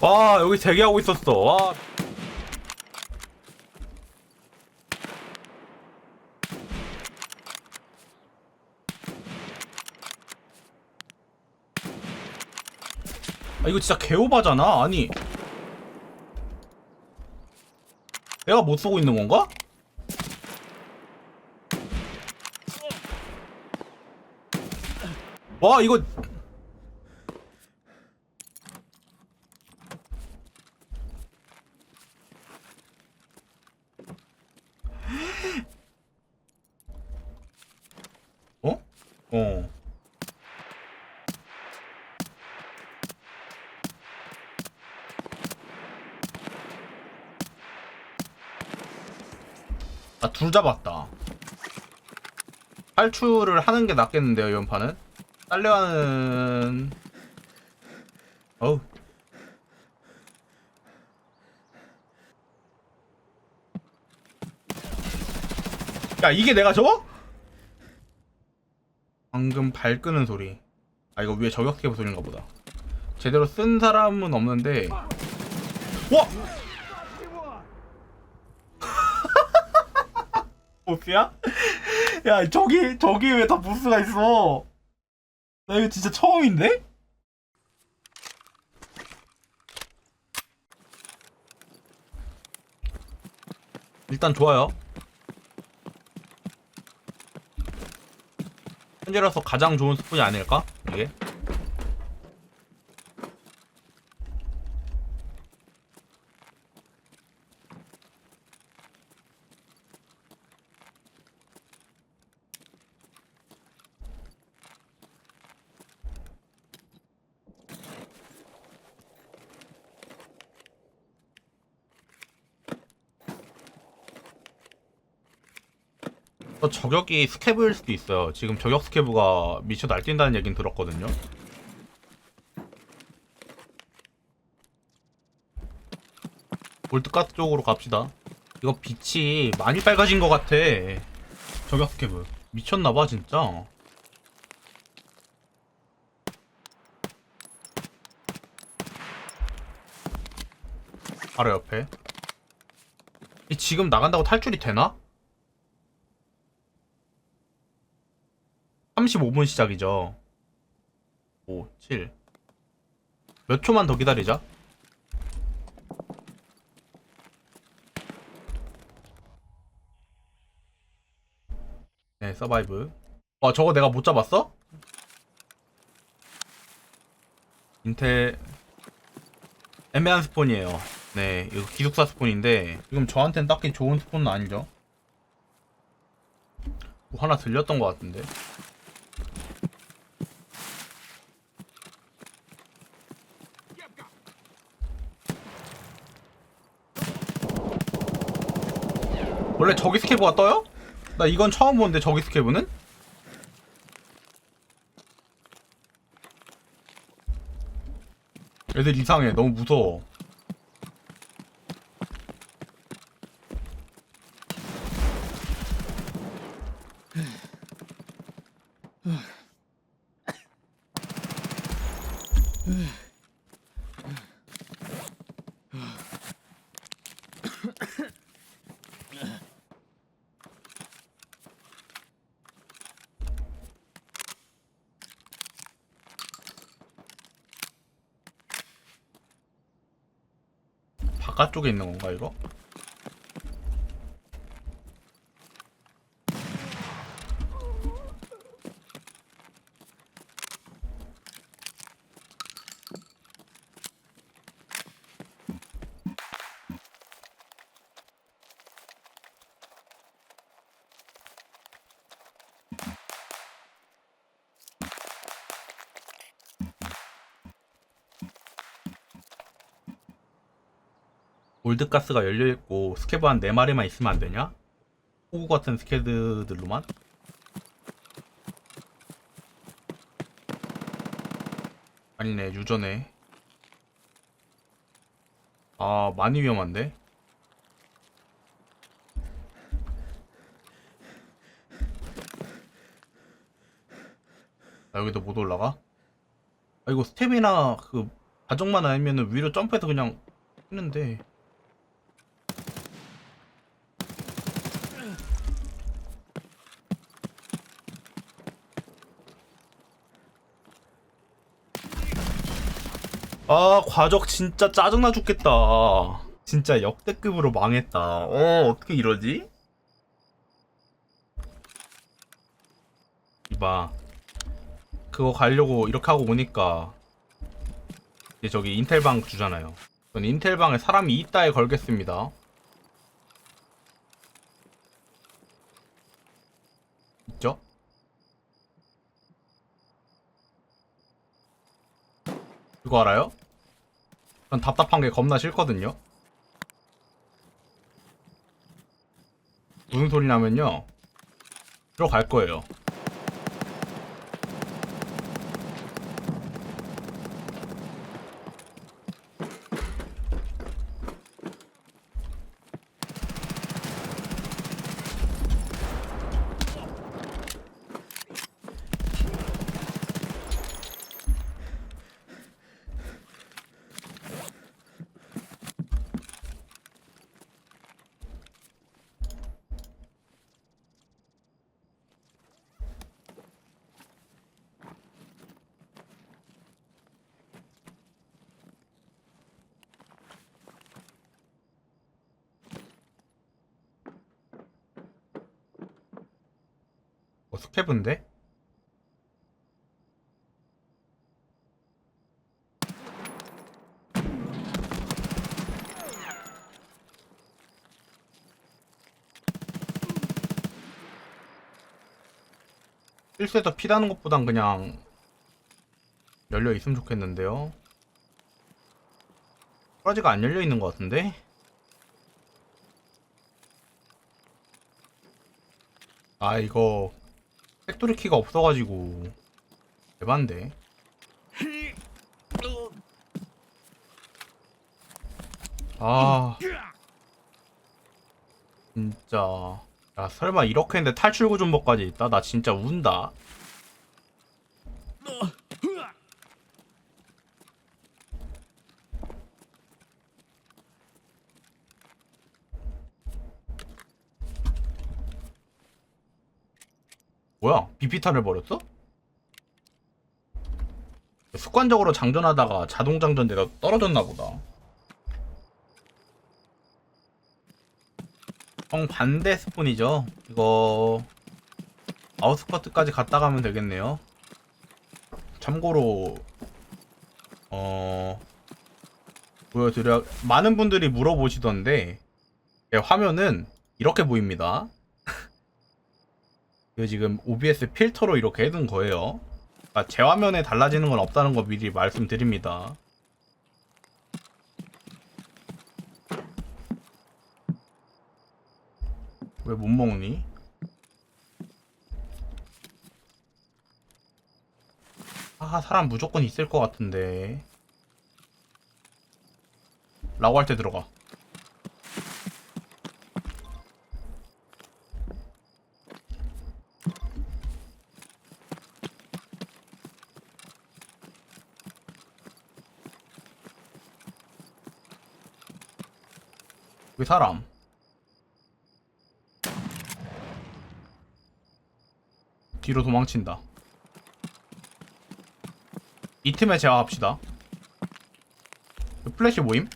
와 여기 대기하고 있었어. 와. 아, 이거 진짜 개오바잖아. 아니. 내가 못 쏘고 있는 건가? 와 이거 어? 어. 나둘 잡았다. 탈출을 하는 게 낫겠는데요, 이번 판은? 딸려하는 어우 야 이게 내가 저거? 방금 발 끄는 소리 아 이거 위에 저격해보 소리인가 보다 제대로 쓴 사람은 없는데 와! 보스야? 야 저기 저기 왜 다 보스가 있어 나 이거 진짜 처음인데? 일단 좋아요. 현재로서 가장 좋은 스푼이 아닐까? 이게? 또 저격이 스케브일 수도 있어요. 지금 저격 스케브가 미쳐 날뛴다는 얘긴 들었거든요. 골드가스 쪽으로 갑시다. 이거 빛이 많이 빨개진 것 같아. 저격 스케브. 미쳤나봐, 진짜. 바로 옆에. 이 지금 나간다고 탈출이 되나? 35분 시작이죠. 5, 7. 몇 초만 더 기다리자. 네, 서바이브. 와, 저거 내가 못 잡았어? 인텔 애매한 스폰이에요. 네, 이거 기숙사 스폰인데 지금 저한텐 딱히 좋은 스폰은 아니죠. 뭐 하나 들렸던 것 같은데. 원래 저기 스케브가 떠요? 나 이건 처음 보는데 저기 스케브는? 애들 이상해 너무 무서워 바깥쪽에 있는 건가 이거? 골드가스가 열려있고 스케브 한 4마리만 있으면 안 되냐? 호구 같은 스케드들로만? 아니네 유저네 아 많이 위험한데? 나 여기도 못 올라가? 아 이거 스텝이나 그 가족만 아니면 위로 점프해서 그냥 했는데 아 과적 진짜 짜증나 죽겠다 진짜 역대급으로 망했다 어 어떻게 이러지? 이봐 그거 가려고 이렇게 하고 오니까 이제 저기 인텔방 주잖아요 전 인텔방에 사람이 있다에 걸겠습니다 있죠? 그거 알아요? 전 답답한 게 겁나 싫거든요. 무슨 소리냐면요. 들어갈 거예요 스케브인데? 실수에서 피다는 것보단 그냥 열려 있으면 좋겠는데요. 프라지가 안 열려 있는 것 같은데? 아 이거 팩토리 키가 없어가지고. 대반데. 아. 진짜. 야 설마 이렇게 했는데 탈출 구조목까지 있다? 나 진짜 운다 뭐야 비피탄을 버렸어? 습관적으로 장전하다가 자동 장전대가 떨어졌나 보다. 정 반대 스폰이죠? 이거 아웃스커트까지 갔다 가면 되겠네요. 참고로 어 보여드려 많은 분들이 물어보시던데 제 화면은 이렇게 보입니다 이거 지금 OBS 필터로 이렇게 해둔 거예요. 그러니까 제 화면에 달라지는 건 없다는 거 미리 말씀드립니다. 왜 못 먹니? 아 사람 무조건 있을 것 같은데. 라고 할 때 들어가 왜 사람. 뒤로 도망친다. 이 틈에 제압합시다. 그 플래시 모임?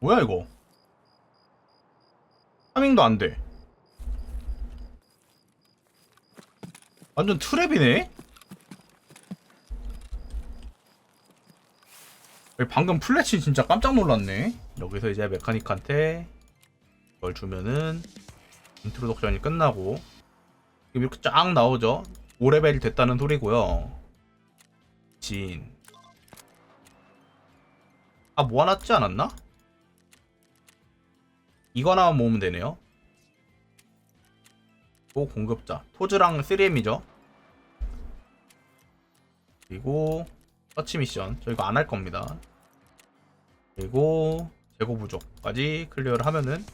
뭐야 이거? 타밍도 안돼. 완전 트랩이네? 방금 플래시 진짜 깜짝 놀랐네. 여기서 이제 메카닉한테 이걸 주면은 인트로덕션이 끝나고 지금 이렇게 쫙 나오죠? 5레벨이 됐다는 소리고요. 진. 아, 모아놨지 않았나? 이거 하나만 모으면 되네요. 그리고 공급자. 토즈랑 3M이죠. 그리고 서치 미션. 저 이거 안할 겁니다. 그리고 재고 부족까지 클리어를 하면은